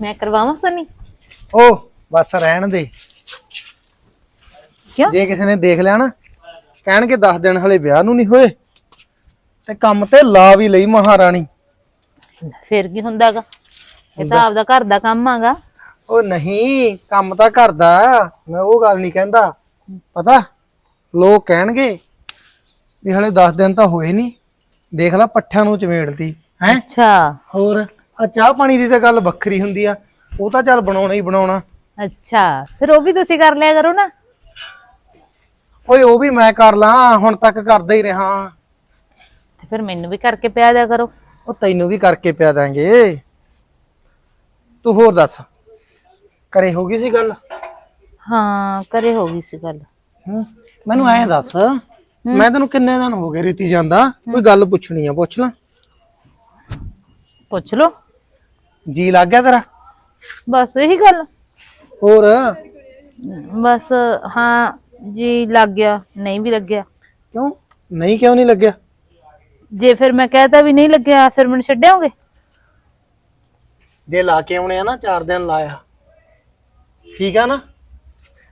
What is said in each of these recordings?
ਮੈਂ ਕਰਵਾਵਾਂ ਸਨੀ? ਉਹ ਬਸ ਰਹਿਣ ਦੇ। ਕਿਉਂ? ਜੇ ਕਿਸੇ ਨੇ ਦੇਖ ਲਿਆ ਨਾ ਕਹਿਣਗੇ 10 ਦਿਨ ਹਲੇ ਵਿਆਹ ਨੂੰ ਨਹੀਂ ਹੋਏ। ਤੇ ਕੰਮ ਤੇ ਲਾ ਵੀ ਲਈ ਮਹਾਰਾਣੀ। ਫਿਰ ਕੀ ਹੁੰਦਾਗਾ? ਇਹ ਤਾਂ ਆਪਦਾ ਘਰ ਦਾ ਕੰਮ ਆਗਾ। ਉਹ ਨਹੀਂ ਕੰਮ ਤਾਂ ਕਰਦਾ ਮੈਂ ਉਹ ਗੱਲ ਨਹੀਂ ਕਹਿੰਦਾ। ਪਤਾ ਲੋਕ ਕਹਿਣਗੇ ਵੀ ਹਲੇ 10 ਦਿਨ ਤਾਂ ਹੋਏ ਨਹੀਂ। ਦੇਖ ਲੈ ਪੱਠਿਆਂ ਨੂੰ ਚਮੇੜਦੀ ਹੈ? ਅੱਛਾ। ਹੋਰ? ਆ ਚਾਹ ਪਾਣੀ ਦੀ ਤਾਂ ਗੱਲ ਵੱਖਰੀ ਹੁੰਦੀ ਆ ਉਹ ਤਾਂ ਚੱਲ ਬਣਾਉਣਾ ਹੀ ਬਣਾਉਣਾ। ਅੱਛਾ ਫਿਰ ਉਹ ਵੀ ਤੁਸੀਂ ਕਰ ਲਿਆ ਕਰੋ ਨਾ। ਓਏ ਉਹ ਵੀ ਮੈਂ ਕਰ ਲਾਂ ਹੁਣ ਤੱਕ ਕਰਦਾ ਹੀ ਰਿਹਾ। ਤੇ ਫਿਰ ਮੈਨੂੰ ਵੀ ਕਰਕੇ ਪਿਆ ਦਿਆ ਕਰੋ। ਉਹ ਤੈਨੂੰ ਵੀ ਕਰਕੇ ਪਿਆ ਦਾਂਗੇ ਤੂੰ ਹੋਰ ਦੱਸ ਕਰੇ ਹੋ ਗਈ ਸੀ ਗੱਲ? ਹਾਂ ਕਰੇ ਹੋ ਗਈ ਸੀ ਗੱਲ। ਹੂੰ ਮੈਨੂੰ ਐਂ ਦੱਸ ਮੈਂ ਤੈਨੂੰ ਕਿੰਨੇ ਦਿਨ ਹੋ ਗਏ ਰੀਤੀ ਜਾਂਦਾ ਕੋਈ ਗੱਲ ਪੁੱਛਣੀ ਆ ਪੁੱਛ ਲੈ। ਪੁੱਛ ਲਓ। ਜੀ ਲੱਗ ਗਿਆ ਤੇਰਾ? ਬਸ ਇਹੀ ਗੱਲ। ਹੋਰ? ਬਸ ਹਾਂ ਜੀ ਲੱਗ ਗਿਆ ਨਹੀਂ ਵੀ ਲੱਗਿਆ। ਕਿਉਂ? ਨਹੀਂ ਕਿਉਂ ਨਹੀਂ ਲੱਗਿਆ? ਜੇ ਫਿਰ ਮੈਂ ਕਹਤਾ ਵੀ ਨਹੀਂ ਲੱਗਿਆ ਫਿਰ ਮੈਨੂੰ ਛੱਡਿਆਓਗੇ ਜੇ ਲਾ ਕੇ ਆਉਣੇ ਆ ਨਾ 4 ਦਿਨ ਲਾਇਆ। ਠੀਕ ਆ ਨਾ?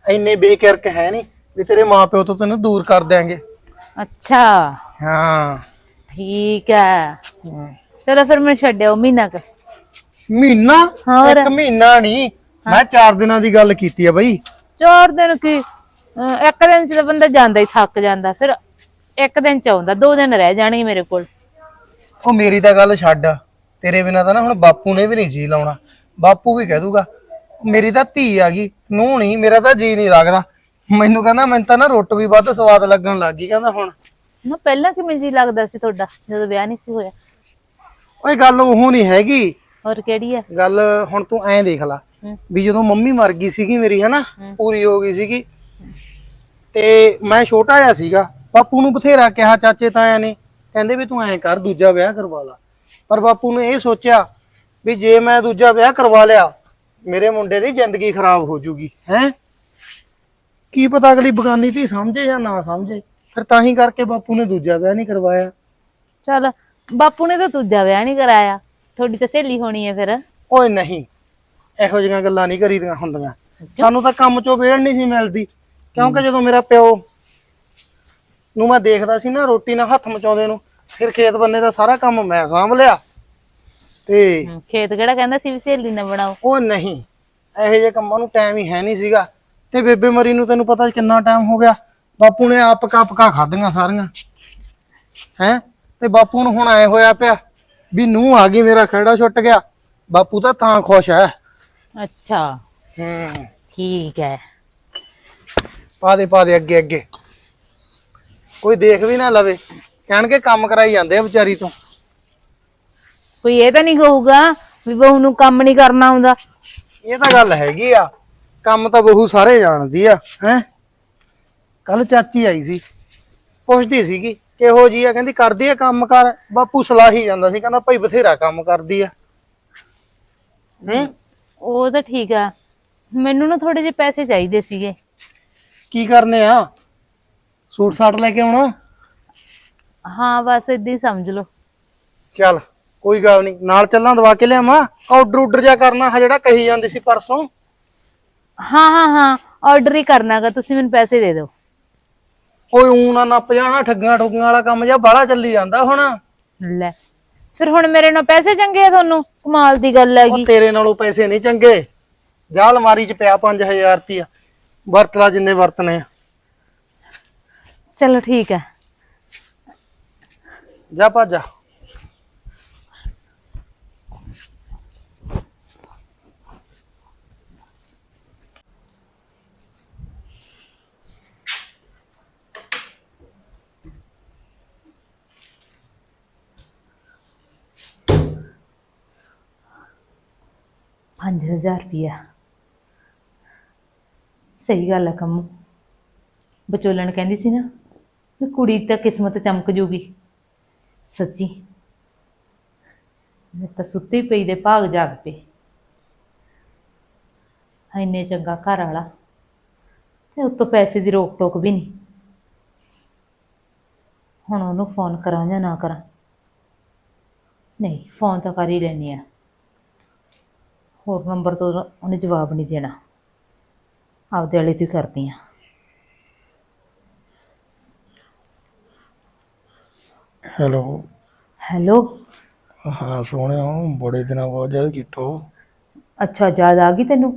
ਇੰਨੇ ਬੇਕਿਰਕ ਹੈ ਨਹੀਂ ਵੀ ਤੇਰੇ ਮਾਪਿਓ ਤੋਂ ਤੈਨੂੰ ਦੂਰ ਕਰ ਦਿਆਂਗੇ। ਅੱਛਾ। ਹਾਂ। ਠੀਕ ਹੂੰ। ਚਲੋ ਫਿਰ ਮੈਂ ਛੱਡਿਓ ਮਹੀਨਾ ਕ। ਮਹੀਨਾ? ਹੋਰ? ਇੱਕ ਮਹੀਨਾ ਨਹੀਂ ਮੈਂ 4 ਦਿਨਾਂ ਦੀ ਗੱਲ ਕੀਤੀ ਆ ਬਈ। ਚਾਰ ਦਿਨ ਕੀ? ਅਹ ਇੱਕ ਦਿਨ ਚ ਤਾਂ ਬੰਦਾ ਜਾਂਦਾ ਹੀ ਥੱਕ ਜਾਂਦਾ। ਫਿਰ ਇੱਕ ਦਿਨ ਚ ਆਉਂਦਾ ਦੋ ਦਿਨ ਰਹਿ ਜਾਣਗੇ ਮੇਰੇ ਕੋਲ। ਉਹ ਮੇਰੀ ਤਾਂ ਗੱਲ ਛੱਡ। ਤੇਰੇ ਬਿਨਾਂ ਤਾਂ ਨਾ ਹੁਣ ਬਾਪੂ ਨੇ ਵੀ ਨਹੀਂ ਜੀ ਲਾਉਣਾ। ਬਾਪੂ ਵੀ ਕਹਿ ਦੂਗਾ ਮੇਰੀ ਤਾਂ ਧੀ ਆ ਗਈ ਨੂੰ ਨਹੀਂ ਮੇਰਾ ਤਾਂ ਜੀ ਨਹੀਂ ਲੱਗਦਾ। ਮੈਨੂੰ ਕਹਿੰਦਾ ਮੈਨੂੰ ਤਾਂ ਨਾ ਰੋਟੀ ਵੀ ਵੱਧ ਸਵਾਦ ਲੱਗਣ ਲੱਗ ਗਈ ਕਹਿੰਦਾ ਹੁਣ। ਨਾ ਪਹਿਲਾਂ ਕਿਵੇਂ ਜੀ ਲੱਗਦਾ ਸੀ ਤੁਹਾਡਾ ਜਦੋਂ ਵਿਆਹ ਨਹੀਂ ਸੀ ਹੋਇਆ? ਓਏ ਗੱਲ ਉਹ ਨਹੀਂ ਹੈਗੀ। ਹੋਰ ਕਿਹੜੀ ਹੈ ਗੱਲ ਹੁਣ ਤੂੰ ਐਂ ਦੇਖ ਲੈ। ਵੀ ਜਦੋਂ ਮੰਮੀ ਮਰ ਗਈ ਸੀਗੀ ਮੇਰੀ ਹਨਾ ਪੂਰੀ ਹੋ ਗਈ ਸੀਗੀ। ਤੇ ਮੈਂ ਛੋਟਾ ਜਿਹਾ ਸੀਗਾ ਬਾਪੂ ਨੂੰ ਬਥੇਰਾ ਕਿਹਾ ਚਾਚੇ ਤਾਇਆ ਨੇ ਕਹਿੰਦੇ ਵੀ ਤੂੰ ਐਂ ਕਰ ਦੂਜਾ ਵਿਆਹ ਕਰਵਾ ਲਾ। ਪਰ ਬਾਪੂ ਨੇ ਇਹ ਸੋਚਿਆ ਵੀ ਜੇ ਮੈਂ ਦੂਜਾ ਵਿਆਹ ਕਰਵਾ ਲਿਆ ਮੇਰੇ ਮੁੰਡੇ ਦੀ ਜ਼ਿੰਦਗੀ ਖਰਾਬ ਹੋ ਜੂਗੀ ਹੈ? ਕੀ ਪਤਾ ਅਗਲੀ ਬਗਾਨੀ ਧੀ ਸਮਝੇ ਜਾਂ ਨਾ ਸਮਝੇ ਫਿਰ ਤਾਂ ਹੀ ਕਰਕੇ ਬਾਪੂ ਨੇ ਦੂਜਾ ਵਿਆਹ ਨਹੀਂ ਕਰਵਾਇਆ। ਚਲ ਬਾਪੂ ਨੇ ਤਾਂ ਦੂਜਾ ਵਿਆਹ ਨਹੀਂ ਕਰਾਇਆ। ਤੁਹਾਡੀ ਤਾਂ ਸਹੇਲੀ ਹੋਣੀ ਹੈ ਫਿਰ। ਓਏ ਨਹੀਂ ਇਹੋ ਜਿਹੀਆਂ ਗੱਲਾਂ ਨਹੀਂ ਕਰੀਦੀਆਂ ਹੁੰਦੀਆਂ। ਸਾਨੂੰ ਤਾਂ ਕੰਮ ਚੋਂ ਵੇੜ ਨਹੀਂ ਸੀ ਮਿਲਦੀ ਕਿਉਂਕਿ ਜਦੋਂ ਮੇਰਾ ਪਿਓ ਨੂੰ ਮੈਂ ਦੇਖਦਾ ਸੀ ਨਾ ਰੋਟੀ ਨਾਲ ਹੱਥ ਮਚਾਉਂਦੇ ਨੂੰ ਫਿਰ ਖੇਤ ਬੰਨੇ ਦਾ ਸਾਰਾ ਕੰਮ ਮੈਂ ਸਾਂਭ ਲਿਆ। ਤੇ ਹਮ, ਖੇਤ ਕਿਹੜਾ ਕਹਿੰਦਾ ਸੀ ਵੀ ਸਹੇਲੀ ਨਾ ਬਣਾਓ? ਉਹ ਨਹੀਂ ਇਹੋ ਜਿਹੇ ਕੰਮਾਂ ਨੂੰ ਟਾਈਮ ਹੀ ਹੈ ਨਹੀਂ ਸੀਗਾ। ਤੇ ਬੇਬੇ ਮਰੀ ਨੂੰ ਤੈਨੂੰ ਪਤਾ ਕਿੰਨਾ ਟਾਈਮ ਹੋ ਗਿਆ ਬਾਪੂ ਨੇ ਆਪ ਪਕਾ ਪਕਾ ਖਾਧੀਆਂ ਸਾਰੀਆਂ। ਹੈ? ਤੇ ਬਾਪੂ ਨੂੰ ਹੁਣ ਐ ਹੋਇਆ ਪਿਆ। ਵੀ ਨੂੰ ਆ ਗਈ ਮੇਰਾ ਖੜਾ ਛੁੱਟ ਗਿਆ। ਬਾਪੂ ਤਾਂ ਤਾਂ ਖੁਸ਼ ਹੈ ਅੱਛਾ। ਹੂੰ। ਠੀਕ ਹੈ ਪਾ ਦੇ ਪਾ ਦੇ ਅੱਗੇ ਅੱਗੇ। ਕੋਈ ਦੇਖ ਵੀ ਨਾ ਲਵੇ। ਕਹਿਣਗੇ ਕੰਮ ਕਰਾਈ ਜਾਂਦੇ ਆ ਵਿਚਾਰੀ ਤੋਂ। ਕੋਈ ਇਹ ਤਾਂ ਨਹੀਂ ਕਹੂਗਾ ਵੀ ਬਹੂ ਨੂੰ ਕੰਮ ਨਹੀਂ ਕਰਨਾ ਆਉਂਦਾ। ਇਹ ਤਾਂ ਗੱਲ ਹੈਗੀ ਆ। ਕੰਮ ਤਾਂ ਬਹੂ ਸਾਰੇ ਜਾਣਦੀ ਆ ਹੈ। ਕੱਲ ਚਾਚੀ ਆਈ ਸੀ। ਪੁੱਛਦੀ ਸੀਗੀ। ਕਿਹੋ ਜੀ ਆ ਕਹਿੰਦੀ ਕਰਦੀ ਆ ਕੰਮ ਕਰ ਬਾਪੂ ਸਲਾਹੀ ਜਾਂਦਾ ਸੀ ਕਹਿੰਦਾ ਭਾਈ ਬਥੇਰਾ ਕੰਮ ਕਰਦੀ ਆ। ਹੂੰ? ਉਹ ਤਾਂ ਠੀਕ ਆ। ਮੈਨੂੰ ਨਾ ਥੋੜੇ ਜਿਹੇ ਪੈਸੇ ਚਾਹੀਦੇ ਸੀਗੇ। ਕੀ ਕਰਨੇ ਆ? ਸੂਟ ਸਾਟ ਲੈ ਕੇ ਆਉਣਾ? ਹਾਂ ਬਸ ਏਦਾਂ ਹੀ ਸਮਝ ਲਓ। ਚੱਲ ਕੋਈ ਗੱਲ ਨਹੀਂ ਨਾਲ ਚੱਲਾਂ ਦਵਾ ਕੇ ਲਿਆਵਾਂ। ਆਰਡਰ ਉਡਰ ਜਾ ਕਰਨਾ ਹੈ ਜਿਹੜਾ ਕਹੀ ਜਾਂਦੀ ਸੀ ਪਰਸੋਂ। ਹਾਂ ਹਾਂ ਹਾਂ ਆਰਡਰ ਹੀ ਕਰਨਾਗਾ ਤੁਸੀਂ ਮੈਨੂੰ ਪੈਸੇ ਦੇ ਦਿਓ। ਓਏ ਊਂ ਨਾ ਨੱਪ ਜਾਣਾ ਠੱਗੀਆਂ ਠੁੱਗੀਆਂ ਵਾਲਾ ਕੰਮ ਜਾਂ ਬਾਹਲਾ ਚੱਲੀ ਜਾਂਦਾ ਹੁਣ। ਲੈ ਫਿਰ ਹੁਣ ਮੇਰੇ ਨਾਲ ਪੈਸੇ ਚੰਗੇ ਆ ਤੁਹਾਨੂੰ? ਕਮਾਲ ਦੀ ਗੱਲ ਹੈਗੀ ਉਹ ਤੇਰੇ ਨਾਲੋਂ ਪੈਸੇ ਨਹੀਂ ਚੰਗੇ। ਜਾ ਅਲਮਾਰੀ 'ਚ ਪਿਆ 5000 ਰੁਪਇਆ। ਵਰਤ ਲਾ ਜਿੰਨੇ ਵਰਤਨੇ ਆ। ਚਲੋ ਠੀਕ ਹੈ ਜਾ ਭੱਜ ਜਾ। ਪੰਜ ਹਜ਼ਾਰ ਰੁਪਇਆ ਸਹੀ ਗੱਲ ਹੈ ਕੰਮੂ। ਬਚੋਲਣ ਕਹਿੰਦੀ ਸੀ ਨਾ ਵੀ ਕੁੜੀ ਤਾਂ ਕਿਸਮਤ ਚਮਕ ਜੂਗੀ। ਸੱਚੀ। ਮੈਂ ਤਾਂ ਸੁੱਤੀ ਪਈ ਦੇ ਭਾਗ ਜਾਗ ਪਏ ਇੰਨੇ ਚੰਗਾ ਘਰ ਵਾਲਾ। ਤੇ ਉੱਤੋਂ ਪੈਸੇ ਦੀ ਰੋਕ ਟੋਕ ਵੀ ਨਹੀਂ। ਹੁਣ ਉਹਨੂੰ ਫੋਨ ਕਰਾਂ ਜਾਂ ਨਾ ਕਰਾਂ। ਨਹੀਂ, ਫੋਨ ਤਾਂ ਕਰ ਹੀ ਲੈਣੀ ਆ। ਹੋਰ ਨੰਬਰ ਤੋਂ ਉਹਨੇ ਜਵਾਬ ਨਹੀਂ ਦੇਣਾ। ਆਪਦੇ ਵਾਲੇ ਤੋਂ ਹੀ ਕਰਦੀ ਆ। ਹੈਲੋ। ਹੈਲੋ। ਹਾਂ ਸੋਹਣਿਆ ਬੜੇ ਦਿਨਾਂ ਬਾਅਦ ਜਦ ਕੀਤੋ ਅੱਛਾ ਯਾਦ ਆ ਗਈ ਤੈਨੂੰ?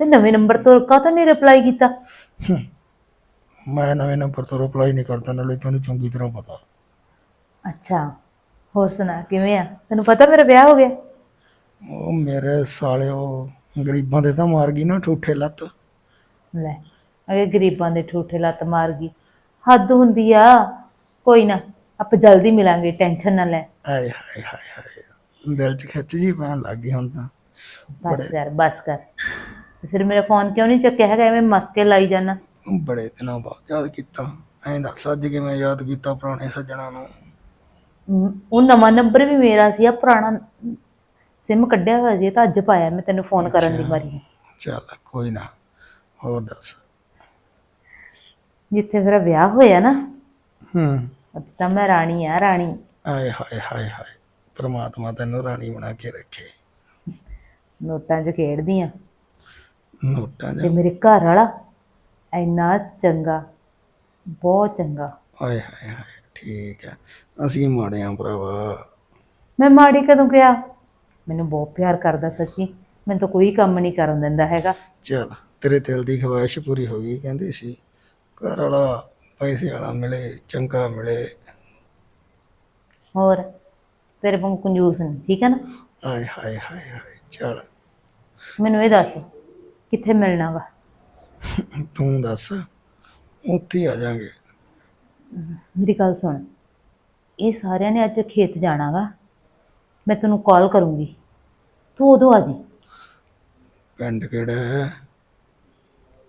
ਤੇ ਨਵੇਂ ਨੰਬਰ ਤੋਂ ਕਾਹਤੋਂ ਨਹੀਂ ਰਿਪਲਾਈ ਕੀਤਾ? ਮੈਂ ਨਵੇਂ ਨੰਬਰ ਤੋਂ ਰਿਪਲਾਈ ਨਹੀਂ ਕਰਦਾ ਨਾਲੇ ਤੈਨੂੰ ਚੰਗੀ ਤਰ੍ਹਾਂ ਪਤਾ। ਅੱਛਾ ਹੋਰ ਸੁਣਾ ਕਿਵੇਂ ਆ? ਤੈਨੂੰ ਪਤਾ ਮੇਰਾ ਵਿਆਹ ਹੋ ਗਿਆ? ਉਹ ਮੇਰੇ ਸਾਲਿਓ ਗਰੀਬਾਂ ਦੇ ਤਾਂ ਮਾਰ ਗਈ ਨਾ ਠੂਠੇ ਲੱਤ। ਲੈ ਅਗੇ ਗਰੀਬਾਂ ਦੇ ਠੂਠੇ ਲੱਤ ਮਾਰ ਗਈ। ਹੱਦ ਹੁੰਦੀ ਆ। ਕੋਈ ਨਾ ਆਪਾਂ ਜਲਦੀ ਮਿਲਾਂਗੇ ਟੈਨਸ਼ਨ ਨਾ ਲੈ। ਆਏ ਹਾਏ ਹਾਏ ਹਾਏ। ਦਿਲ 'ਚ ਖਿੱਚ ਜੀ ਪੈਣ ਲੱਗ ਗਈ ਹੁਣ ਤਾਂ। ਬਸ ਕਰ ਬਸ ਕਰ। ਤੇ ਫਿਰ ਮੇਰਾ ਫੋਨ ਕਿਉਂ ਨਹੀਂ ਚੱਕਿਆ ਹੈਗਾ? ਐਵੇਂ ਮਸਕੇ ਲਾਈ ਜਾਣਾ ਬੜੇ ਦਿਨਾਂ ਬਾਅਦ ਯਾਦ ਕੀਤਾ। ਐਂ ਦੱਸ ਅੱਜ ਕਿਵੇਂ ਯਾਦ ਕੀਤਾ ਪੁਰਾਣੇ ਸੱਜਣਾ ਨੂੰ? ਉਹ ਨਵਾਂ ਨੰਬਰ ਵੀ ਮੇਰਾ ਸੀ ਆ ਪੁਰਾਣਾ ਸਿਮ ਕੱਢਿਆ ਹੋਇਆ ਜੀ ਤਾਂ ਅੱਜ ਪਾਇਆ ਮੈਂ ਤੈਨੂੰ ਫੋਨ ਕਰਨ ਦੀ ਮਾਰੀ ਚੱਲ ਕੋਈ ਨਾ ਹੋਰ ਦੱਸ। ਜਿੱਥੇ ਮੇਰਾ ਵਿਆਹ ਹੋਇਆ ਨਾ ਹੂੰ। ਉੱਥੇ ਤਾਂ ਮੈਂ ਰਾਣੀ ਆ ਰਾਣੀ। ਆਏ ਹਾਏ ਹਾਏ ਹਾਏ ਪ੍ਰਮਾਤਮਾ ਤੈਨੂੰ ਰਾਣੀ ਬਣਾ ਕੇ ਰੱਖੇ। ਨੋਟਾਂ 'ਚ ਖੇਡਦੀ ਆ। ਨੋਟਾਂ ਤੇ ਦੇ ਮੇਰੇ ਘਰ ਵਾਲਾ ਇੰਨਾ ਚੰਗਾ ਬਹੁਤ ਚੰਗਾ। ਆਏ ਹਾਏ ਹਾਏ ਠੀਕ ਹੈ ਅਸੀਂ ਮਾੜੇ ਆਂ ਭਰਾਵਾ। ਮੈਂ ਮਾੜੀ ਕਦੋਂ ਕਿਹਾ? ਮੈਨੂੰ ਬਹੁਤ ਪਿਆਰ ਕਰਦਾ ਸੱਚੀ। ਮੈਨੂੰ ਤਾਂ ਕੋਈ ਕੰਮ ਨਹੀਂ ਕਰਨ ਦਿੰਦਾ ਹੈਗਾ। ਚੱਲ ਤੇਰੇ ਦਿਲ ਦੀ ਖਵਾਇਸ਼ ਪੂਰੀ ਹੋ ਗਈ ਕਹਿੰਦੀ ਸੀ। ਘਰ ਵਾਲਾ ਪੈਸੇ ਵਾਲਾ ਮਿਲੇ ਚੰਗਾ ਮਿਲੇ। ਹੋਰ ਤੇਰੇ ਵਾਂਗੂ ਕੰਜੂਸ ਨਹੀਂ ਠੀਕ ਹੈ ਨਾ? ਆਏ ਹਾਏ ਹਾਏ ਹਾਏ ਚੱਲ। ਮੈਨੂੰ ਇਹ ਦੱਸ ਕਿੱਥੇ ਮਿਲਣਾਗਾ ਤੂੰ ਦੱਸ ਉੱਥੇ ਹੀ ਆ ਜਾਾਂਗੇ। ਮੇਰੀ ਗੱਲ ਸੁਣ ਇਹ ਸਾਰਿਆਂ ਨੇ ਅੱਜ ਖੇਤ ਜਾਣਾਗਾ ਮੈਂ ਤੈਨੂੰ ਕਾਲ ਕਰੂੰਗੀ। ਤੂੰ ਉਦੋਂ ਆ ਜੀ। ਪਿੰਡ ਕਿਹੜਾ ਹੈ?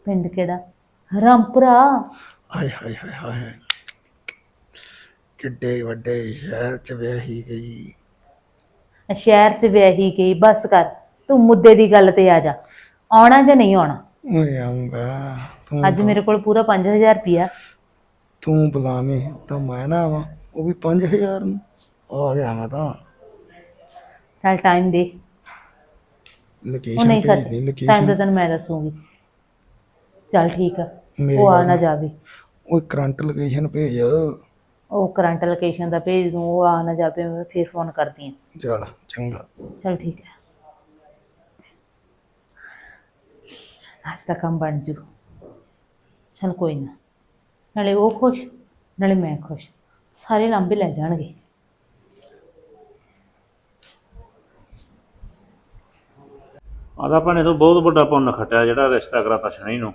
ਪਿੰਡ ਕਿਹੜਾ? ਰਾਮਪੁਰਾ ਆਏ ਹਾਏ ਹਾਏ ਹਾਏ। ਕਿੱਡੇ ਵੱਡੇ ਸ਼ਹਿਰ ਚ ਵਿਆਹੀ ਗਈ। ਸ਼ਹਿਰ 'ਚ ਵਿਆਹੀ ਗਈ ਬਸ ਕਰ। ਤੂੰ ਮੁੱਦੇ ਦੀ ਗੱਲ ਤੇ ਆ ਜਾ। ਆਉਣਾ ਜਾਂ ਨਹੀਂ ਆਉਣਾ? ਓਏ ਆਉਂਗਾ ਤੂੰ ਅੱਜ ਮੇਰੇ ਕੋਲ ਪੂਰਾ 5000 ਰੁਪਿਆ ਤੂੰ ਬੁਲਾਵੇਂ ਤਾਂ ਮੈਂ ਨਾ ਆਵਾਂ। ਉਹ ਵੀ 5000 ਨੂੰ। ਆ ਗਿਆ ਮੈਂ ਤਾਂ। ਚੱਲ ਟਾਈਮ ਦੇ। ਉਹ ਲੋਕੇਸ਼ਨ ਨਹੀਂ ਭੇਜ ਸੱਚ ਦੀ ਟਾਈਮ ਲੋਕੇਸ਼ਨ ਤਾਂ ਤੈਨੂੰ ਮੈਂ ਦੱਸੂਗੀ। ਚੱਲ ਠੀਕ ਆ ਮੇਰੀ ਉਹ ਆ ਗੱਲ ਨਾ ਜਾਵੇ। ਉਹ ਕਰੰਟ ਲੋਕੇਸ਼ਨ ਭੇਜ। ਉਹ ਕਰੰਟ ਲੋਕੇਸ਼ਨ ਦਾ ਭੇਜ ਦੂੰ ਉਹ ਆ ਨਾ ਜਾਵੇ ਮੈਂ ਫਿਰ ਫੋਨ ਕਰਦੀ ਆ। ਚੱਲ ਚੰਗਾ। ਚਲ ਠੀਕ ਹੈ ਅੱਜ ਕੰਮ ਬਣ ਜੂ। ਚਲ ਕੋਈ ਨਾ ਨਾਲੇ ਉਹ ਖੁਸ਼ ਨਾਲੇ ਮੈਂ ਖੁਸ਼। ਸਾਰੇ ਲਾਂਬੇ ਲੈ ਜਾਣਗੇ। ਆਦਾ ਭਾਣੇ ਤੋਂ ਬਹੁਤ ਵੱਡਾ ਪੁੰਨ ਖਟਿਆ ਜਿਹੜਾ ਰਿਸ਼ਤਾ ਕਰਾਤਾ ਸ਼ਨੀ ਨੂੰ।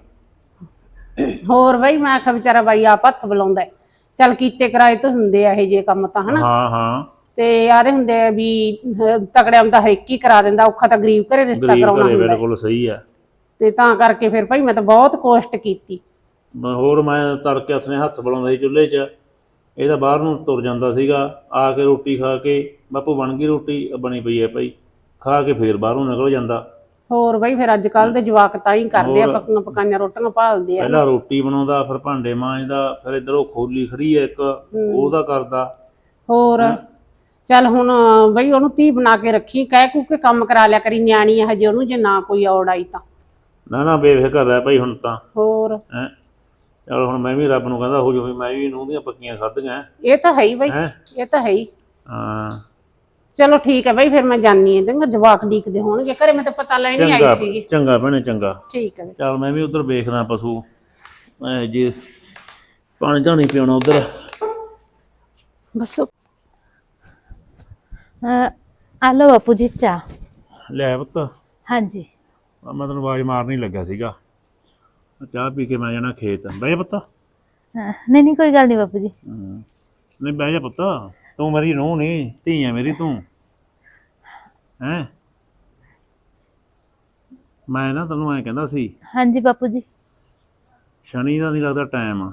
ਹੋਰ ਬਈ ਮੈਂ ਆਖਿਆ ਵਿਚਾਰਾ ਬਾਈ ਆਪ ਹੱਥ ਬੁਲਾਉਂਦਾ ਹੈ। ਚੱਲ ਕੀਤੇ ਕਿਰਾਏ ਤੋਂ ਹੁੰਦੇ ਆ ਇਹ ਜੇ ਕੰਮ ਤਾਂ ਹਨਾ? ਹਾਂ ਹਾਂ। ਤੇ ਆਦੇ ਹੁੰਦੇ ਆ ਵੀ ਅਹ, ਤਕੜਿਆਂ ਨੂੰ ਤਾਂ ਹਰ ਇੱਕ ਹੀ ਕਰਾ ਦਿੰਦਾ ਔਖਾ ਤਾਂ ਗਰੀਬ ਘਰੇ ਰਿਸ਼ਤਾ ਗਰੀਬ ਕਰਾਉਣਾ ਘਰੇ ਹੁੰਦਾ ਹੈ। ਬਿਲਕੁਲ ਸਹੀ ਆ। ਤੇ ਤਾਂ ਕਰਕੇ ਫਿਰ ਭਾਈ ਮੈਂ ਤਾਂ ਬਹੁਤ ਕੋਸ਼ਟ ਕੀਤੀ। ਮੈਂ ਹੋਰ ਮੈਂ ਤੜਕੇ ਉਸਨੇ ਹੱਥ ਬਲਾਉਂਦਾ ਸੀ ਚੁੱਲ੍ਹੇ 'ਚ। ਇਹ ਤਾਂ ਬਾਹਰ ਨੂੰ ਤੁਰ ਜਾਂਦਾ ਸੀਗਾ ਆ ਕੇ ਰੋਟੀ ਖਾ ਕੇ ਬਾਪੂ ਬਣ ਗਈ ਰੋਟੀ ਅ, ਬਣੀ ਪਈ ਹੈ ਭਾਈ। ਖਾ ਕੇ ਫੇਰ ਬਾਹਰੋਂ ਨਿਕਲ ਜਾਂਦਾ। ਹੋਰ ਬਈ ਫਿਰ ਅੱਜ ਕੱਲ ਦੇ ਜਵਾਕ ਤਾਂ ਹੀ ਕਰਦੇ ਆ। ਪੱਕੀਆਂ ਪਕਾਈਆਂ ਰੋਟੀਆਂ ਭਾਲਦੇ ਆ। ਪਹਿਲਾਂ ਰੋਟੀ ਬਣਾਉਂਦਾ ਫਿਰ ਭਾਂਡੇ ਮਾਂਜਦਾ ਫਿਰ ਇਧਰੋਂ ਖੋਲੀ ਖੜੀ ਹੈ। ਇੱਕ ਉਹਦਾ ਕਰਦਾ। ਹੋਰ ਚੱਲ ਹੁਣ ਬਈ ਉਹਨੂੰ ਧੀ ਬਣਾ ਕੇ ਰੱਖੀ ਕਹਿ ਕੂ ਕੇ ਕੰਮ ਕਰਾ ਲਿਆ ਕਰੀ ਨਿਆਣੀ ਆ ਹਜੇ ਉਹਨੂੰ ਜੇ ਨਾ ਕੋਈ ਔੜ ਆਈ ਤਾਂ। ਨਾ ਨਾ ਬੇਫਿਕਰ ਰਹਿ ਭਾਈ ਹੁਣ ਤਾਂ। ਹੋਰ। ਹੈ? ਚਲ ਹੁਣ ਮੈਂ ਵੀ ਰੱਬ ਨੂੰ ਕਹਿੰਦਾ ਹੋ ਜੋ ਵੀ ਮੈਂ ਵੀ ਨੂੰਹ ਦੀਆਂ ਪੱਕੀਆਂ ਖਾਧੀਆਂ। ਇਹ ਤਾਂ ਹੈ ਹੀ ਬਈ ਇਹ ਤਾਂ ਹੈ ਹੀ। ਹਾਂ। ਚਲੋ ਠੀਕ ਹੈ ਬਈ ਫਿਰ ਮੈਂ ਜਾਣੀ ਹਾਂ। ਚੰਗਾ ਜਵਾਕ ਡੀਕਦੇ ਹੋਣਗੇ। ਘਰੇ ਮੈਂ ਤਾਂ ਪਤਾ ਲੈਣ ਹੀ ਆਈ ਸੀਗੀ। ਚੰਗਾ ਭੈਣੇ ਚੰਗਾ। ਠੀਕ ਹੈ। ਚਲ ਮੈਂ ਵੀ ਉਧਰ ਵੇਖਦਾ ਪਸ਼ੂ। ਮੈਂ ਜੀ ਪਾਣੀ ਧਾਣੀ ਪਿਉਣਾ ਉਧਰ। ਬਸ। ਆ ਲਓ ਬਾਪੂ ਜੀ ਚਾਹ। ਲੈ ਪੁੱਤ। ਹਾਂਜੀ। ਮੈਂ ਤੈਨੂੰ ਆਵਾਜ਼ ਮਾਰਨ ਹੀ ਲੱਗਾ ਸੀਗਾ। ਚਾਹ ਪੀ ਕੇ ਮੈਂ ਜਾਣਾ ਖੇਤ। ਬਹਿ ਜਾ ਪੁੱਤ। ਨਹੀਂ ਨਹੀਂ ਕੋਈ ਗੱਲ ਨਹੀਂ ਬਾਪੂ ਜੀ। ਨਹੀਂ ਬਹਿ ਜਾ ਪੁੱਤ। ਤੂੰ ਮੇਰੀ ਨੂੰਹ ਨਹੀਂ ਧੀ ਹੈ ਮੇਰੀ ਤੂੰ। ਹੈ? ਮੈਂ ਨਾ ਤੈਨੂੰ ਐਂ ਕਹਿੰਦਾ ਸੀ ਹਾਂਜੀ ਬਾਪੂ ਜੀ। ਸ਼ਨੀ ਦਾ ਨਹੀਂ ਲੱਗਦਾ ਟਾਈਮ।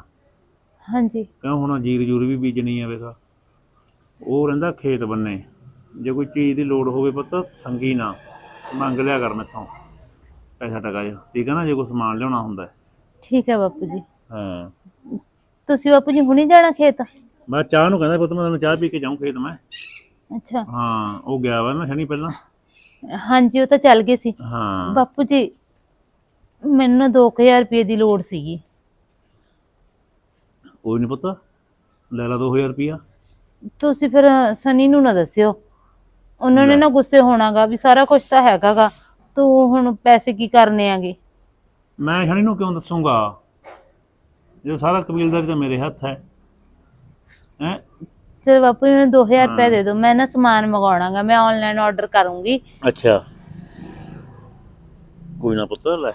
ਹਾਂਜੀ। ਕਿਉਂ ਹੁਣ ਜੀਰ ਜੂਰ ਵੀ ਬੀਜਣੀ ਆ ਵੇਖਾ। ਉਹ ਰਹਿੰਦਾ ਖੇਤ ਬੰਨੇ। ਜੇ ਕੋਈ ਚੀਜ਼ ਦੀ ਲੋੜ ਹੋਵੇ ਪੁੱਤ ਸੰਗੀ ਨਾ ਮੰਗ ਲਿਆ ਕਰ ਮੈਥੋਂ। ਪੈਸਾ ਟਕਾ ਜਾ ਠੀਕ ਹੈ ਨਾ ਜੇ ਕੋਈ ਸਮਾਨ ਲਿਆਉਣਾ ਹੁੰਦਾ। ਹੈ। ਠੀਕ ਹੈ ਬਾਪੂ ਜੀ। ਹਾਂ। ਤੁਸੀਂ ਬਾਪੂ ਜੀ ਹੁਣੀ ਜਾਣਾ ਖੇਤ? ਮੈਂ ਚਾਹ ਨੂੰ ਕਹਿੰਦਾ ਪੁੱਤ ਮੈਂ ਤੈਨੂੰ ਚਾਹ ਪੀ ਕੇ ਜਾਊਂ ਖੇਤ ਮੈਂ। ਅੱਛਾ। ਹਾਂ ਉਹ ਗਿਆ ਵਾ ਨਾ ਸ਼ਨੀ ਪਹਿਲਾਂ। ਹਾਂਜੀ ਉਹ ਤਾਂ ਚੱਲ ਗਏ ਸੀ। ਹਾਂ। ਬਾਪੂ ਜੀ ਮੈਨੂੰ ਨਾ 2000 ਰੁਪਏ ਦੀ ਲੋੜ ਸੀਗੀ। ਕੋਈ ਨਹੀਂ ਪਤਾ ਲੈ ਲਾ 2000 ਰੁਪਿਆ ਤੁਸੀਂ ਫਿਰ ਸਨੀ ਨੂੰ ਨਾ ਦੱਸਿਓ। ਉਹਨਾਂ ਨੇ ਨਾ ਗੁੱਸੇ ਹੋਣਾਗਾ ਵੀ ਸਾਰਾ ਕੁਝ ਤਾਂ ਹੈਗਾਗਾ। ਤੂੰ ਹੁਣ ਪੈਸੇ ਕੀ ਕਰਨੇ ਆਗੇ? ਮੈਂ ਸ਼ਨੀ ਨੂੰ ਕਿਉਂ ਦੱਸੂਗਾ? ਜੇ ਸਾਰਾ ਕਬੀਲਦਾਰੀ ਤਾਂ ਮੇਰੇ ਹੱਥ ਹੈ। ਹੈ? ਚਲ ਬਾਪੂ ਜੀ ਮੈਨੂੰ 2000 ਰੁਪਏ ਦੇ ਦਿਓ ਮੈਂ ਨਾ ਸਮਾਨ ਮੰਗਾਉਣਾਗਾ ਮੈਂ ਆਨਲਾਈਨ ਆਰਡਰ ਕਰੂੰਗੀ। ਅੱਛਾ। ਕੋਈ ਨਾ ਪੁੱਤ ਲੈ।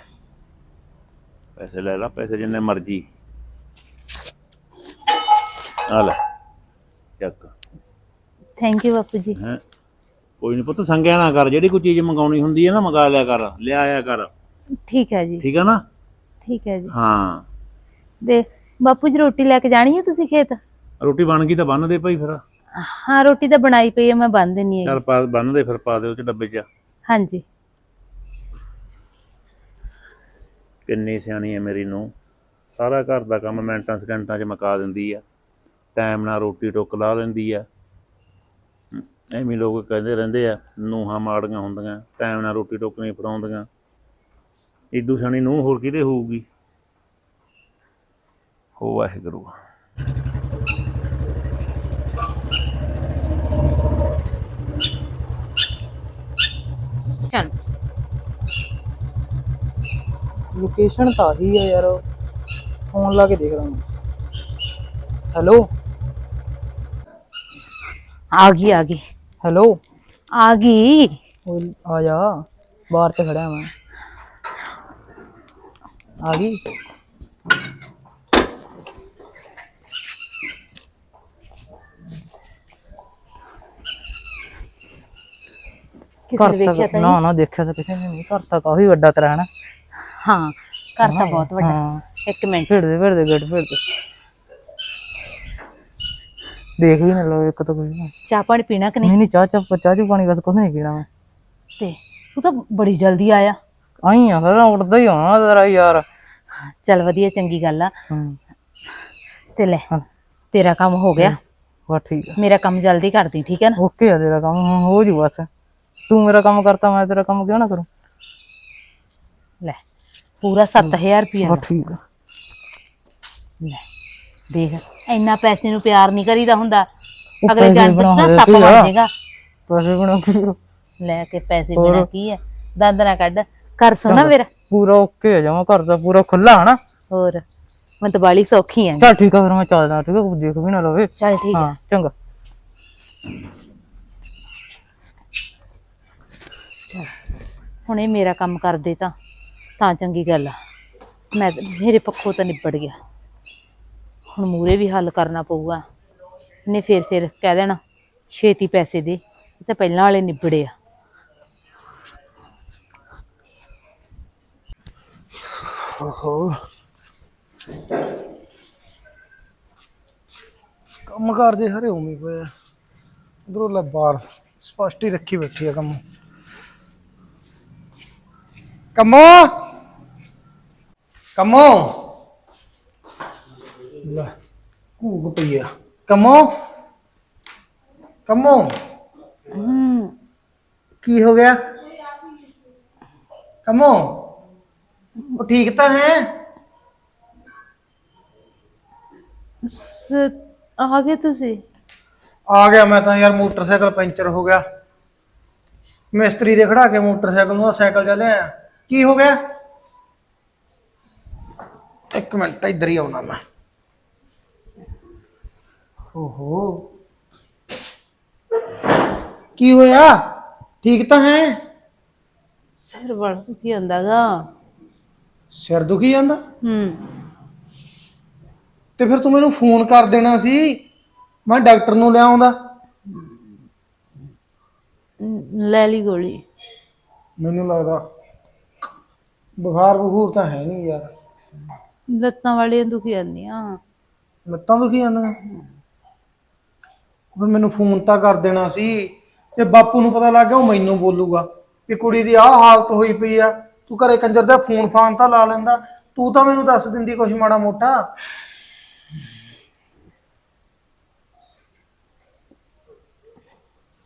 ਪੈਸੇ ਲੈ ਲਾ ਪੈਸੇ ਜਿੰਨੇ ਮਰਜ਼ੀ। ਆ ਲੈ ਚੱਕ। ਥੈਂਕ ਯੂ ਬਾਪੂ ਜੀ। ਹੈ? ਕੋਈ ਨਹੀਂ ਪੁੱਤ ਸੰਗਿਆ ਨਾ ਕਰ ਜਿਹੜੀ ਕੋਈ ਚੀਜ਼ ਮੰਗਾਉਣੀ ਹੁੰਦੀ ਹੈ ਨਾ ਮੰਗਾ ਲਿਆ ਕਰ ਲਿਆਇਆ ਕਰ। ਠੀਕ ਹੈ ਜੀ। ਠੀਕ ਹੈ ਨਾ? ਠੀਕ ਹੈ ਜੀ। ਹਾਂ। ਦੇ ਬਾਪੂ ਜੀ ਰੋਟੀ ਲੈ ਕੇ ਜਾਣੀ ਹੈ ਤੁਸੀਂ ਖੇਤ? ਰੋਟੀ ਬਣ ਗਈ ਤਾਂ ਬੰਨ ਦੇ ਭਾਈ ਫਿਰ। ਹਾਂ ਰੋਟੀ ਤਾਂ ਬਣਾਈ ਪਈ ਹੈ ਮੈਂ ਬੰਨ ਦੇਣੀ ਹੈ ਚੱਲ ਪਾ ਬੰਨ ਦੇ ਫਿਰ ਪਾ ਦੇ ਉਹ ਚ ਡੱਬੇ 'ਚ। ਹਾਂਜੀ। ਕਿੰਨੀ ਸਿਆਣੀ ਹੈ ਮੇਰੀ ਨੂੰ ਸਾਰਾ ਘਰ ਦਾ ਕੰਮ ਮਿੰਟਾਂ ਸਕਿੰਟਾਂ 'ਚ ਮੁਕਾ ਦਿੰਦੀ ਆ। ਟਾਈਮ ਨਾਲ ਰੋਟੀ ਟੁੱਕ ਲਾ ਲੈਂਦੀ ਆ। ਹਮ, ਐਵੇਂ ਲੋਕ ਕਹਿੰਦੇ ਰਹਿੰਦੇ ਆ ਨੂੰਹਾਂ ਮਾੜੀਆਂ ਹੁੰਦੀਆਂ ਟਾਈਮ ਨਾਲ ਰੋਟੀ ਟੁੱਕ ਨਹੀਂ ਫੜਾਉਂਦੀਆਂ। ਇਦੂ ਸਿਆਣੀ ਨੂੰ ਹੋਰ ਕਿਤੇ ਹੋਊਗੀ? ਹੋ ਵਾਹਿਗੁਰੂ। ਚਲ ਲੋਕੇਸ਼ਨ ਤਾਂ ਹੀ ਹੈ ਯਾਰ ਫੋਨ ਲਾ ਕੇ ਦੇਖਦਾ ਮੈਂ। ਹੈਲੋ ਆ ਗਈ ਆ ਗਈ। ਹੈਲੋ ਆ ਗਈ। ਆ ਜਾ ਬਾਹਰ ਤੇ ਖੜਿਆ ਮੈਂ। ਆ ਗਈ? ਕਿਸੇ ਨੇ ਵੇਖਿਆ ਤਾਂ ਨਾ ਨਹੀਂ? ਨਾ ਦੇਖਿਆ ਤਾਂ ਕਿਸੇ ਨੇ ਨਹੀਂ ਘਰ ਤਾਂ ਕਾਫੀ ਵੱਡਾ ਤੇਰਾ ਹੈ ਨਾ। ਹਾਂ ਘਰ ਤਾਂ ਬਹੁਤ ਵੱਡਾ। ਹਾਂ। ਇੱਕ ਮਿੰਟ। ਫਿਰਦੇ ਫਿਰਦੇ ਗੇਟ ਫਿਰਦੇ ਦੇਖ ਵੀ ਨਾ ਲਓ ਇੱਕ ਤਾਂ ਕੋਈ ਨਾ। ਚਾਹ ਪਾਣੀ ਪੀਣਾ ਕਿ ਨਹੀਂ ਨਹੀਂ? ਨਹੀਂ ਚਾਹ ਚਾਹ ਚਾਹ ਚੂ ਪਾਣੀ ਬਸ ਕੁਛ ਨਹੀਂ ਪੀਣਾ ਮੈਂ। ਤੇ ਤੂੰ ਤਾਂ ਬੜੀ ਜਲਦੀ ਆਇਆ। ਆਈ ਆ ਫਿਰ ਉੱਡਦਾ ਹੀ ਹੋਣਾ ਤੇਰਾ ਯਾਰ। ਚੱਲ ਵਧੀਆ ਚੰਗੀ ਗੱਲ ਆ। ਹੂੰ। ਤੇ ਲੈ ਹਾਂ। ਤੇਰਾ ਕੰਮ ਹੋ ਗਿਆ। ਵਾ ਠੀਕ ਆ। ਮੇਰਾ ਕੰਮ ਜਲਦੀ ਕਰਦੀ ਠੀਕ ਹੈ ਨਾ? ਓਕੇ ਆ ਤੇਰਾ ਕੰਮ ਹੁਣ ਹੋ ਜੂ ਬਸ। ਤੂੰ ਮੇਰਾ ਕੰਮ ਕਰਤਾ ਮੈਂ ਤੇਰਾ ਕੰਮ ਕਿਉਂ ਨਾ ਕਰੂੰ? ਲੈ ਪੂਰਾ 7000 ਰੁਪਇਆ ਵਾ ਠੀਕ ਆ। ਲੈ ਦੇਖ ਇੰਨਾ ਪੈਸੇ ਨੂੰ ਪਿਆਰ ਨਹੀਂ ਕਰੀਦਾ ਹੁੰਦਾ। ਉਹ ਅਗਲੇ ਪੈਸੇ ਜਾਣ ਬਣਾ ਸੱਪ ਆ? ਬਣ ਜਾਏਗਾ ਪੈਸੇ ਬਣਾ ਕੇ ਲੈ ਕੇ ਪੈਸੇ ਹੋਰ? ਬਿਨਾ ਕੀ ਹੈ? ਦੰਦ ਨਾ ਕੱਢ। ਕਰ ਸੋਣਾ ਮੇਰਾ ਪੂਰਾ ਓਕੇ ਆ ਜਾਵਾਂ ਘਰ ਦਾ ਪੂਰਾ ਖੁੱਲਾ ਹਨਾ। ਹੋਰ ਮੈਂ ਤਾਂ ਬਾਲੀ ਸੌਖੀ ਆ। ਚੱਲ ਠੀਕ ਆ ਫਿਰ ਮੈਂ ਚੱਲਦਾ ਠੀਕ ਆ ਦੇਖ ਵੀ ਨਾ ਲਵੇ। ਚੱਲ ਠੀਕ ਹੈ ਚੰਗਾ। ਚੱਲ ਹੁਣ ਇਹ ਮੇਰਾ ਕੰਮ ਕਰ ਦੇ ਤਾਂ ਤਾਂ ਚੰਗੀ ਗੱਲ ਆ। ਮੈਂ ਮੇਰੇ ਪੱਖੋਂ ਤਾਂ ਨਿਬੜ ਗਿਆ। ਹੁਣ ਮੂਰੇ ਵੀ ਹੱਲ ਕਰਨਾ ਪਊਗਾ। ਨੇ ਫੇਰ ਫੇਰ ਕਹਿ ਦੇਣਾ, ਛੇਤੀ ਪੈਸੇ ਦੇ। ਇਹ ਤਾਂ ਪਹਿਲਾਂ ਵਾਲੇ ਨਿਬੜੇ ਆ। ਓਹੋ। ਕੰਮ ਕਰਦੇ ਹਰੇ ਉਮੀ ਪਏ ਉਧਰੋਂ ਲੈ ਬਾਹਰ। ਸਪਸ਼ਟ ਹੀ ਰੱਖੀ ਬੈਠੀ ਆ ਕੰਮ। ਕੰਮੋ ਕੰਮੋ ਲੈ ਕੂਕ ਪਈ ਆ ਕੰਮੋ ਕੰਮੋ ਕੀ ਹੋ ਗਿਆ ਕੰਮੋ ਉਹ ਠੀਕ ਤਾਂ ਹੈ ਸ- ਆ ਗਏ ਤੁਸੀਂ ਆ ਗਿਆ ਮੈਂ ਤਾਂ ਯਾਰ ਮੋਟਰਸਾਈਕਲ ਪੈਂਚਰ ਹੋ ਗਿਆ ਮਿਸਤਰੀ ਦੇ ਖੜਾ ਕੇ ਮੋਟਰਸਾਈਕਲ ਨੂੰ ਆਹ ਸਾਈਕਲ ਜਾ ਲਿਆ ਕੀ ਹੋ ਗਿਆ? ਇੱਕ ਮਿੰਟ ਇੱਧਰ ਹੀ ਆਉਣਾ ਮੈਂ। ਓਹੋ। ਕੀ ਹੋਇਆ? ਠੀਕ ਤਾਂ ਹੈ? ਸਿਰ ਬੜਾ ਦੁਖੀ ਹੁੰਦਾਗਾ ਸਿਰ ਦੁਖੀ ਜਾਂਦਾ? ਹੂੰ। ਤੇ ਫਿਰ ਤੂੰ ਮੈਨੂੰ ਫੋਨ ਕਰ ਦੇਣਾ ਸੀ। ਮੈਂ ਡਾਕਟਰ ਨੂੰ ਲਿਆਉਂਦਾ ਲੈ ਲਈ ਗੋਲੀ। ਮੈਨੂੰ ਲੱਗਦਾ ਬੁਖਾਰ ਬਖੂਰ ਤਾਂ ਹੈ ਨਹੀਂ ਯਾਰ। ਲੱਤਾਂ ਵਾਲੀਆਂ ਦੁਖੀ ਜਾਂਦੀਆਂ। ਲੱਤਾਂ ਦੁਖੀ ਜਾਂਦੀਆਂ? ਫਿਰ ਮੈਨੂੰ ਫੋਨ ਤਾਂ ਕਰ ਦੇਣਾ ਸੀ। ਜੇ ਬਾਪੂ ਨੂੰ ਪਤਾ ਲੱਗ ਗਿਆ ਉਹ ਮੈਨੂੰ ਬੋਲੂਗਾ ਕਿ ਕੁੜੀ ਦੀ ਆਹ ਹਾਲਤ ਹੋਈ ਪਈ ਆ। ਤੂੰ ਘਰੇ ਕੰਜਰ ਦਾ ਫੋਨ ਫਾਨ ਤਾਂ ਲਾ ਲੈਂਦਾ। ਤੂੰ ਤਾਂ ਮੈਨੂੰ ਦੱਸ ਦਿੰਦੀ ਕੁਛ ਮਾੜਾ ਮੋਟਾ।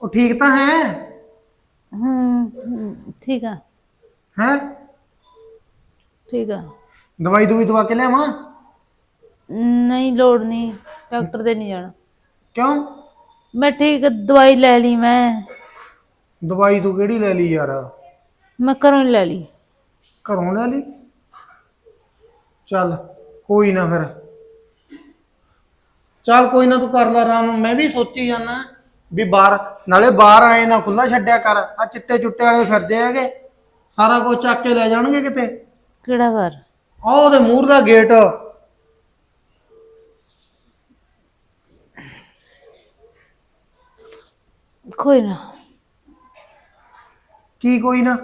ਉਹ ਠੀਕ ਤਾਂ ਹੈ? ਹੂੰ ਹੂੰ, ਠੀਕ ਆ। ਹੈ? ਠੀਕ ਆ। ਦਵਾਈ ਦੂਈ ਦਵਾ ਕੇ ਲਿਆਵਾਂ? ਨਹੀਂ ਲੋੜ ਨਹੀਂ। ਡਾਕਟਰ ਦੇ ਨਹੀਂ ਜਾਣਾ। ਕਿਉਂ? ਮੈਂ ਠੀਕ ਦਵਾਈ ਲੈ ਲਈ ਮੈਂ। ਦਵਾਈ ਤੂੰ ਕਿਹੜੀ ਲੈ ਲਈ ਯਾਰ? ਮੈਂ ਘਰੋਂ ਹੀ ਲੈ ਲਈ। ਘਰੋਂ ਲੈ ਲਈ? ਚੱਲ ਕੋਈ ਨਾ ਫਿਰ। ਚੱਲ ਕੋਈ ਨਾ ਤੂੰ ਕਰ ਲੈ ਆਰਾਮ। ਮੈਂ ਵੀ ਸੋਚੀ ਜਾਂਦਾ ਵੀ ਬਾਹਰ ਨਾਲੇ ਬਾਹਰ ਆਏ ਨਾ ਖੁੱਲਾ ਛੱਡਿਆ ਕਰ। ਆ ਚਿੱਟੇ ਚੁੱਟੇ ਵਾਲੇ ਫਿਰਦੇ ਹੈਗੇ। ਸਾਰਾ ਕੁਝ ਚੱਕ ਕੇ ਲੈ ਜਾਣਗੇ ਕਿਤੇ? ਕਿਹੜਾ ਵਾਰ? ਆ ਉਹਦੇ ਮੂਹਰ ਦਾ ਗੇਟ। ਕੋਈ ਨਾ। ਕੀ ਕੋਈ ਨਾ?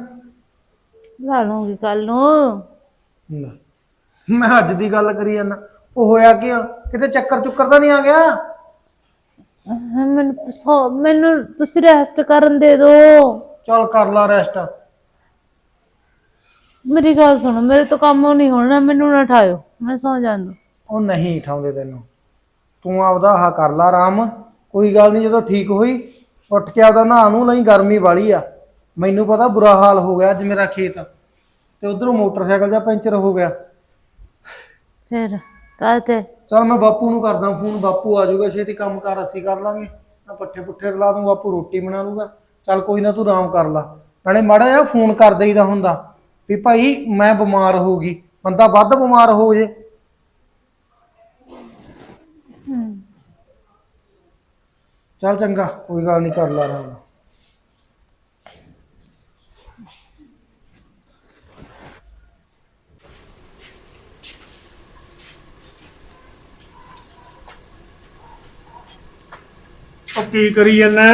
ਲਾ ਲੂੰਗੀ ਕੱਲ ਨੂੰ। ਲੈ, ਮੈਂ ਅੱਜ ਦੀ ਗੱਲ ਕਰੀ ਜਾਂਦਾ। ਉਹ ਹੋਇਆ ਕੀ ਆ? ਕਿਤੇ ਚੱਕਰ ਚੁੱਕਰ ਤਾਂ ਨਹੀਂ ਆ ਗਿਆ? ਅਹ ਮੈਨੂੰ ਸੌ- ਮੈਨੂੰ ਤੁਸੀਂ ਰੈਸਟ ਕਰਨ ਦੇ ਦਿਓ ਚੱਲ ਕਰ ਲਾ ਰੈਸਟ ਮੇਰੀ ਗੱਲ ਸੁਣੋ ਮੇਰੇ ਤੋਂ ਕੰਮ ਨਹੀਂ ਹੋਣਾ ਮੈਨੂੰ ਨਾ ਠਾਇਓ ਮੈਂ ਸੌ ਜਾਣ ਦੋ ਉਹ ਨਹੀਂ ਠਾਉਂਦੇ ਤੈਨੂੰ। ਤੂੰ ਆਪਦਾ ਆਹ ਕਰ ਲਾ ਆਰਾਮ ਕੋਈ ਗੱਲ ਨਹੀਂ ਜਦੋਂ ਠੀਕ ਹੋਈ ਉੱਠ ਕੇ ਆਪਦਾ ਨਹਾ ਨੂੰ ਲਈ ਗਰਮੀ ਵਾਲੀ ਆ। ਮੈਨੂੰ ਪਤਾ ਬੁਰਾ ਹਾਲ ਹੋ ਗਿਆ ਅੱਜ ਮੇਰਾ ਖੇਤ ਤੇ ਉਧਰੋਂ ਮੋਟਰਸਾਈਕਲ ਜਾਂ ਪੈਂਚਰ ਹੋ ਗਿਆ। ਫਿਰ ਕਾਹਤੇ ਚਲ ਮੈਂ ਬਾਪੂ ਨੂੰ ਕਰਦਾ ਫੋਨ ਬਾਪੂ ਆ ਜਾਊਗਾ ਛੇਤੀ ਕੰਮ ਕਾਰ ਅਸੀਂ ਕਰ ਲਾਂਗੇ। ਮੈਂ ਪੱਠੇ ਪੁੱਠੇ ਰਲਾ ਦੂੰ ਬਾਪੂ ਰੋਟੀ ਬਣਾ ਲੂਗਾ। ਚੱਲ ਕੋਈ ਨਾ ਤੂੰ ਆਰਾਮ ਕਰ ਲਾ। ਨਾਲੇ ਮਾੜਾ ਜਿਹਾ ਫੋਨ ਕਰ ਦੇਈਦਾ ਹੁੰਦਾ। ਵੀ ਭਾਈ ਮੈਂ ਬਿਮਾਰ ਹੋ ਗਈ ਬੰਦਾ ਵੱਧ ਬਿਮਾਰ ਹੋ ਜੇ। ਚੱਲ ਚੰਗਾ ਕੋਈ ਗੱਲ ਨਹੀਂ ਕਰ ਲਾ ਆਰਾਮ ਉਹ ਕੀ ਕਰੀ ਜਾਂਦਾ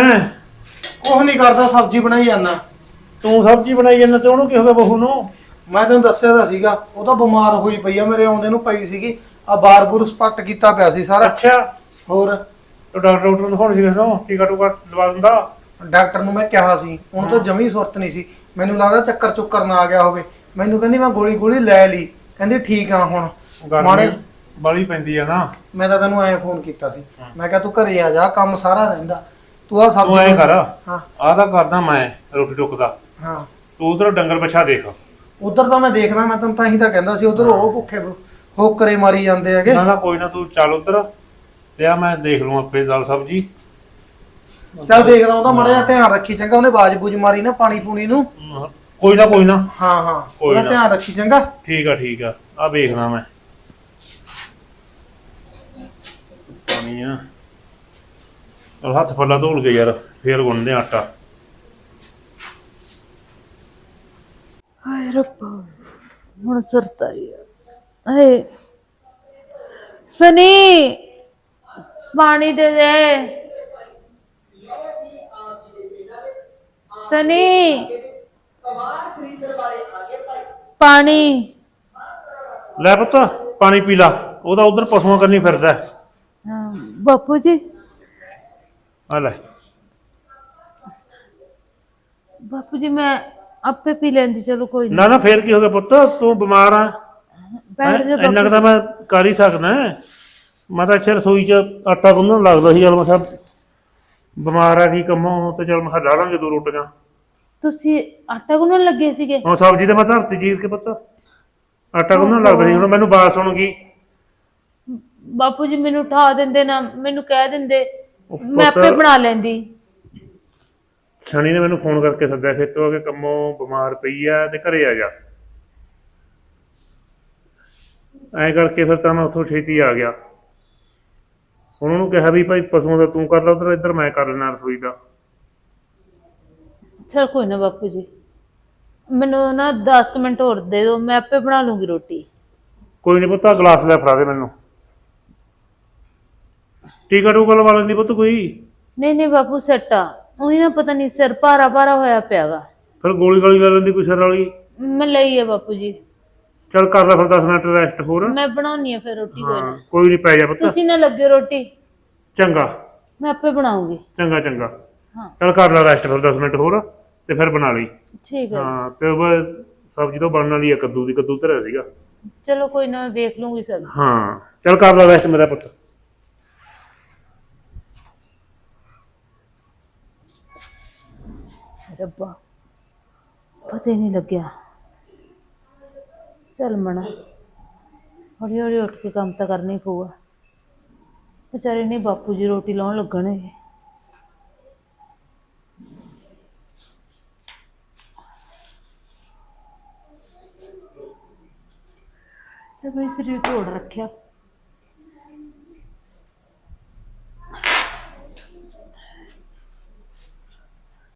ਕੁਛ ਨਹੀਂ ਕਰਦਾ ਸਬਜ਼ੀ ਬਣਾਈ ਜਾਂਦਾ ਤੂੰ ਸਬਜ਼ੀ ਬਣਾਈ ਜਾਂਦਾ ਤੇ ਉਹਨੂੰ ਕੀ ਹੋ ਗਿਆ ਬਹੂ ਨੂੰ? ਮੈਂ ਤੈਨੂੰ ਦੱਸਿਆ ਤਾਂ ਸੀਗਾ ਉਹ ਤਾਂ ਬਿਮਾਰ ਹੋਈ ਪਈ ਆ ਮੇਰੇ ਆਉਂਦੇ ਨੂੰ ਪਈ ਸੀਗੀ। ਆ ਬਾਰ-ਬੂਰ ਸਪੱਟ ਕੀਤਾ ਪਿਆ ਸੀ ਸਾਰਾ। ਅੱਛਾ। ਹੋਰ? ਤੇ ਡਾਕਟਰ ਡਾਕਟਰ ਨੂੰ ਦਿਖਾਉਣ ਸੀ ਕਿਸ ਟੀਕਾ ਟੂਕਾ ਲਵਾ ਦਿੰਦਾ? ਡਾਕਟਰ ਨੂੰ ਮੈਂ ਕਿਹਾ ਸੀ ਉਹਨੂੰ ਤਾਂ ਜਮੀ ਸੁਰਤ ਨਹੀਂ ਸੀ। ਮੈਨੂੰ ਲੱਗਦਾ ਚੱਕਰ ਚੁੱਕਰ ਨਾ ਆ ਗਿਆ ਹੋਵੇ। ਮੈਨੂੰ ਕਹਿੰਦੀ ਮੈਂ ਗੋਲੀ ਗੋਲੀ ਲੈ ਲਈ। ਕਹਿੰਦੀ ਠੀਕ ਆ ਹੁਣ। ਮਾੜੇ ਗਰਮੀ ਬਾਲੀ ਪੈਂਦੀ ਆ ਨਾ। ਮੈਂ ਤਾਂ ਤੈਨੂੰ ਐਂ ਫੋਨ ਕੀਤਾ ਸੀ। ਮੈਂ ਕਿਹਾ ਤੂੰ ਘਰੇ ਆ ਜਾ ਕੰਮ ਸਾਰਾ ਰਹਿੰਦਾ। ਤੂੰ ਆ ਤੂੰ ਸਬਜ਼ੀ ਕਰ। ਹਾਂ। ਆਹ ਤਾਂ ਕਰਦਾ ਮੈਂ ਰੋਟੀ ਟੁੱਕਦਾ। ਹਾਂ। ਤੂੰ ਉਧਰ ਡੰਗਰ ਬੱਛਾ ਦੇਖ। ਉਧਰ ਤਾਂ ਮੈਂ ਦੇਖਦਾ ਮੈਂ ਤੈਨੂੰ ਤਾਂ ਹੀ ਤਾਂ ਕਹਿੰਦਾ ਸੀ ਉਧਰ ਉਹ ਭੁੱਖੇ ਹੋਕਰੇ ਮਾਰੀ ਜਾਂਦੇ ਹੈਗੇ। ਨਾ ਨਾ ਕੋਈ ਨਾ ਤੂੰ ਚੱਲ ਉਧਰ। ਤੇ ਆ ਮੈਂ ਦੇਖ ਲੂੰ ਆਪੇ ਦਾਲ ਸਬਜੀ ਚੱਲ ਦੇਖਦਾ ਉਹਦਾ ਮੜਾ ਜਿਹਾ ਧਿਆਨ ਰੱਖੀ ਚੰਗਾ ਉਹਨੇ ਬਾਜ ਬੂਜ ਮਾਰੀ ਨਾ ਪਾਣੀ ਪੂਣੀ ਨੂੰ। ਕੋਈ ਨਾ ਕੋਈ ਨਾ। ਹਾਂ ਹਾਂ ਕੋਈ ਉਹਦਾ ਨਾ। ਧਿਆਨ ਰੱਖੀ ਚੰਗਾ। ਠੀਕ ਆ ਠੀਕ ਆ। ਆ ਵੇਖਣਾ ਮੈਂ। ਪਾਣੀ ਆ। ਉਹ ਹੱਥ ਫੱਲਾ ਧੋਲ ਕੇ ਯਾਰ ਫੇਰ ਗੁੰਨਦੇ ਆ ਆਟਾ। ਹਾਏ ਰੱਬਾ ਹੁਣ ਸੁਰਤ ਆ। ਹਾਏ ਸਨੀ ਪਾਣੀ ਦੇ ਦੇ। ਸਨੀ ਪਾਣੀ। ਲੈ ਪੁੱਤ ਪਾਣੀ ਪੀ ਲਾ। ਉਹਦਾ ਉਧਰ ਪਸ਼ੂਆਂ ਕਰਨੀ ਫਿਰਦਾ ਹੈ। ਹਾਂ, ਬਾਪੂ ਜੀ। ਆ ਲੈ। ਬਾਪੂ ਜੀ ਮੈਂ ਆਪੇ ਪੀ ਲੈਂਦੀ ਚਲੋ ਕੋਈ ਨਹੀਂ ਨਾ ਨਾ ਫੇਰ ਕੀ ਹੋ ਗਿਆ ਪੁੱਤ? ਤੂੰ ਬਿਮਾਰ ਆ। ਬੈਠ ਜਾ ਹੈਂ? ਇੰਨਾ ਕੁ ਤਾਂ ਮੈਂ ਕਰ ਹੀ ਸਕਦਾ ਮੈਂ ਤਾਂ ਅੱਛਾ ਰਸੋਈ 'ਚ ਆਟਾ ਗੁੰਨਣ ਲੱਗਦਾ ਸੀ ਚਲ ਮੈਂ ਕਿਹਾ ਬਿਮਾਰ ਆ ਕੀ ਕੰਮੋਂ ਤੇ ਚਲ ਮੈਂ ਕਿਹਾ ਲਾ ਲਾਂਗੇ ਦੋ ਰੋਟੀਆਂ। ਤੁਸੀਂ ਆਟਾ ਗੁੰਨਣ ਲੱਗੇ ਸੀਗੇ? ਹੁਣ ਸਬਜ਼ੀ ਤੇ ਮੈਂ ਧਰਤੀ ਚੀਰ ਕੇ ਪੁੱਤ। ਆਟਾ ਗੁੰਨਣ ਲੱਗਦਾ ਸੀ ਹੁਣ ਮੈਨੂੰ ਬਾਤ ਸੁਣ ਗਈ। ਬਾਪੂ ਜੀ ਮੈਨੂੰ ਉਠਾ ਦਿੰਦੇ ਨਾ ਮੈਨੂੰ ਕਹਿ ਦਿੰਦੇ ਮੈਂ ਆਪੇ ਬਣਾ ਲੈਂਦੀ। ਸ਼ਨੀ ਨੇ ਮੈਨੂੰ ਫੋਨ ਕਰਕੇ ਸੱਦਿਆ ਖੇਤੋਂ ਕਿ ਕੰਮੋਂ ਬਿਮਾਰ ਪਈ ਆ ਤੇ ਘਰੇ ਆ ਜਾ। ਐਂ ਕਰਕੇ ਫਿਰ ਤਾਂ ਮੈਂ ਉੱਥੋਂ ਛੇਤੀ ਆ ਗਿਆ। ਉਹਨੂੰ ਕਿਹਾ ਵੀ ਭਾਈ ਪਸ਼ੂਆਂ ਦਾ ਤੂੰ ਕਰ ਲਾ ਉਧਰ ਇੱਧਰ ਮੈਂ ਕਰ ਲੈਣਾ ਰਸੋਈ ਦਾ। ਚਲ ਕੋਈ ਨਾ ਬਾਪੂ ਜੀ। ਮੈਨੂੰ ਨਾ 10 ਮਿੰਟ ਹੋਰ ਦੇ ਦਿਓ ਮੈਂ ਆਪੇ ਬਣਾ ਲੂੰਗੀ ਰੋਟੀ। ਕੋਈ ਨਹੀਂ ਪੁੱਤਾ ਗਲਾਸ ਲੈ ਫੜਾ ਦੇ ਮੈਨੂੰ। ਟੀਕਾ ਟੂਕਾ ਲਵਾ ਲੈਂਦੀ ਪੁੱਤ ਕੋਈ? ਨਹੀਂ ਨਹੀਂ ਬਾਪੂ ਸੱਟਾ ਉਹੀ ਨਾ ਪਤਾ ਨਹੀਂ ਸਿਰ ਭਾਰਾ ਭਾਰਾ ਹੋਇਆ ਪਿਆਗਾ। ਫਿਰ ਗੋਲੀ ਗਾਲੀ ਲੈ ਲੈਂਦੀ ਕੋਈ ਸਿਰ ਵਾਲੀ? ਮੈਂ ਲਈ ਹੈ ਬਾਪੂ ਜੀ। ਚੱਲ ਕਰ ਲੈ ਫਿਰ 10 ਮਿੰਟ ਰੈਸਟ ਹੋਰ। ਮੈਂ ਬਣਾਉਣੀ ਆ ਫਿਰ ਰੋਟੀ ਕੋਈ ਹਾਂ ਨਾ। ਕੋਈ ਨਹੀਂ ਪੈ ਜਾ ਪੁੱਤ। ਤੁਸੀਂ ਨਾ ਲੱਗੇ ਰੋਟੀ। ਚੰਗਾ। ਮੈਂ ਆਪੇ ਬਣਾਉਂਗੀ। ਚੰਗਾ ਚੰਗਾ। ਹਾਂ। ਚੱਲ ਕਰ ਲੈ ਰੈਸਟ ਫਿਰ 10 ਮਿੰਟ ਹੋਰ ਤੇ ਫਿਰ ਬਣਾ ਲਈ। ਠੀਕ ਹੈ ਹਾਂ ਤੇ ਉਹ ਬਾਅਦ ਸਬਜ਼ੀ ਤੋਂ ਬਣਨ ਵਾਲੀ ਆ ਕੱਦੂ ਦੀ ਕੱਦੂ ਧਰਿਆ ਸੀਗਾ। ਚਲੋ ਕੋਈ ਨਾ ਮੈਂ ਵੇਖ ਲੂੰਗੀ ਸਭ। ਹਾਂ ਚੱਲ ਕਰ ਲੈ ਰੈਸਟ ਮੇਰਾ ਪੁੱਤ। ਰੱਬਾ, ਪਤਾ ਹੀ ਨਹੀਂ ਲੱਗਿਆ। ਚੱਲ ਮਣਾ ਹੌਲੀ ਹੌਲੀ ਉੱਠ ਕੇ ਕੰਮ ਤਾਂ ਕਰਨਾ ਹੀ ਪਊਗਾ। ਵਿਚਾਰੇ ਨੇ ਬਾਪੂ ਜੀ ਰੋਟੀ ਲਾਉਣ ਲੱਗਣਗੇ ਤੇ ਮੈਂ ਸਰੀਰ ਤੋੜ ਰੱਖਿਆ।